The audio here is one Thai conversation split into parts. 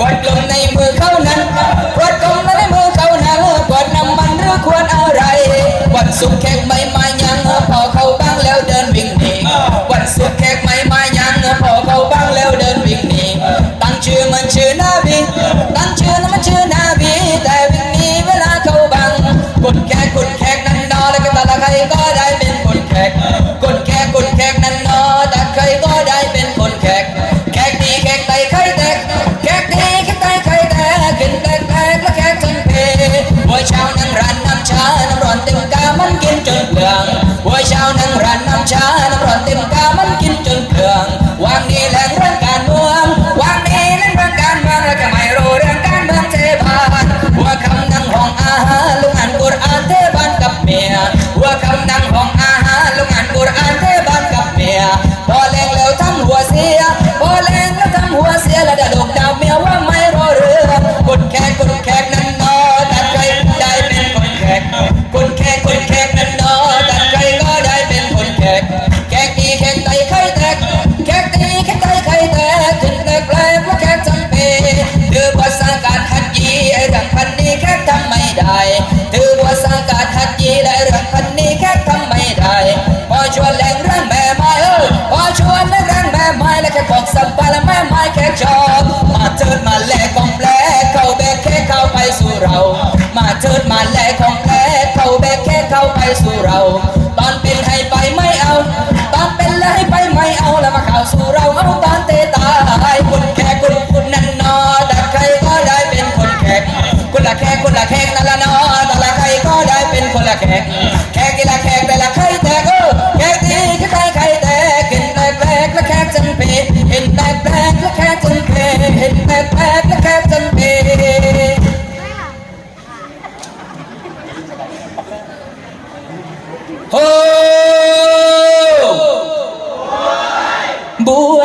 กดายถือภาสังการฮัดยีได้เรื่องพันนี้แค่ทำไม่ได้พอชวนแรงเรื่องแม่ไม้เออพอชวนเรื่องแม่ไม้แล้วแค่บอกสัมภาระแม่ไม้แค่ชอบมาเถิดมาแลกของแปลเข้าแบกแค่เข้าไปสู่เรา มาเถิดมาแลกของแปลเข้าแบกแค่เข้าไปสู่เรา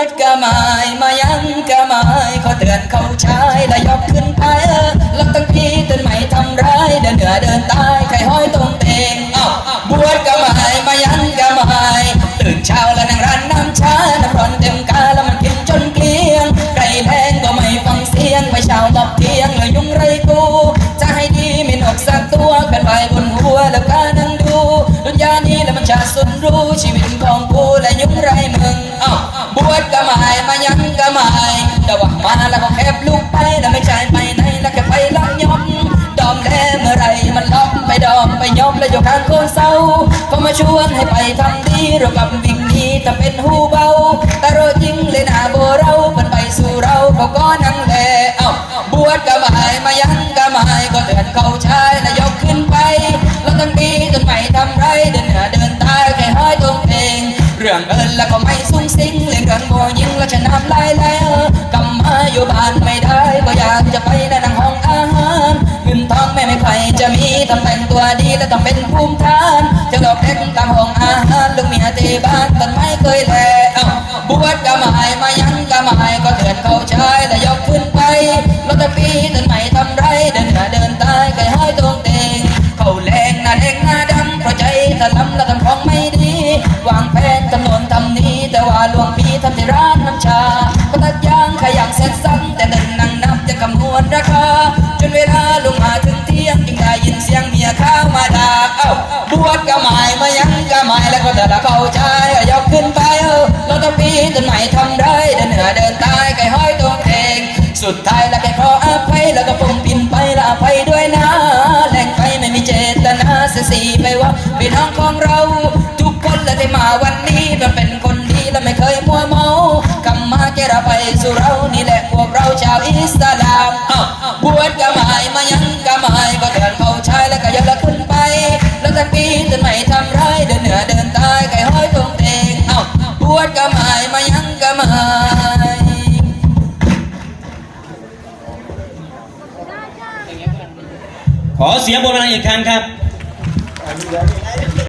บวชกะไมายมายังกะไมายขอเตือนเขาชายและยกขึ้นไปเออลักตั้งพี่ตื่นใหม่ทำร้ายเดินเหนือเดินใต้ใครห้อยตรงเตงอ้าบวชกะไมายมายังกะไมายตื่นเช้าแล้วนั่งร้านน้ำชาน้ำร้อนเต็มกาแล้วมันกินจนเกลี้ยงไก่แพงก็ไม่ฟังเสียงไปเช้าหลับเที่ยงเลยยุ่งไรกูจะให้ดีไม่นกสักตัวกันไปบนหัวแล้วก็นั่งดูดุนยานี้แล้วมันชาสุดรู้ชีวิตของกูและยุ่งไรมึงอ้า วบวชกะหมายมายังกะหมายแต่ว่ามาแล้วก็แคบลูกไปแล้วไม่ใช่ไปไหนแล้วแค่ไปลังยอมดอมแลเมื่อไรมันล้อมไปดอมไปยอมแล้วอยู่ข้างโคนเศร้าเขามาชวนให้ไปทำดีเรากับวิ่งหนีถ้าเป็นหูเบาแต่เราจริงเลยนะโบเราเป็นไปสู่เราเขาก็นั่งแลเอ้าบวชกะหมายมายังกะหมายก็เตือนเขาใช้ สูงสิงเรื่องเดินโบยิงแล้วจะน้ำลายแล้วกำมาอยู่บ้านไม่ได้ก็อยากจะไปในนังห้องอาหารเงินทองแม่ไม่ใครจะมีทำแต่งตัวดีและทำเป็นภูมิฐาน นเวลาลงมาถึงเที่ยงจึงได้ยินเสียงเมียข้าวมาด่าเอ้าบวชกะหมายมายังกะหมายแล้วก็แต่ละเข้าใจยกขึ้นไปเออแล้วต้องปีจนไหนทำไรเดินเหนือเดินใตายไก่ห้อยตัวเองสุดท้ายแล้วแกขออภัยแล้วก็ผมปินไปละอภัยด้วยนะแหล่งไปไม่มีเจตนาเสียสีไปว่าพี่น้องของเรา ทุกคนและที่มาวันนี้มันเป็นคนดีและไม่เคยมัวเมากำมาแกเราไปสู่เรานี่แหละพวกเราชาวอิสลาม ขอเสียงบนเวอีกครั้งครับ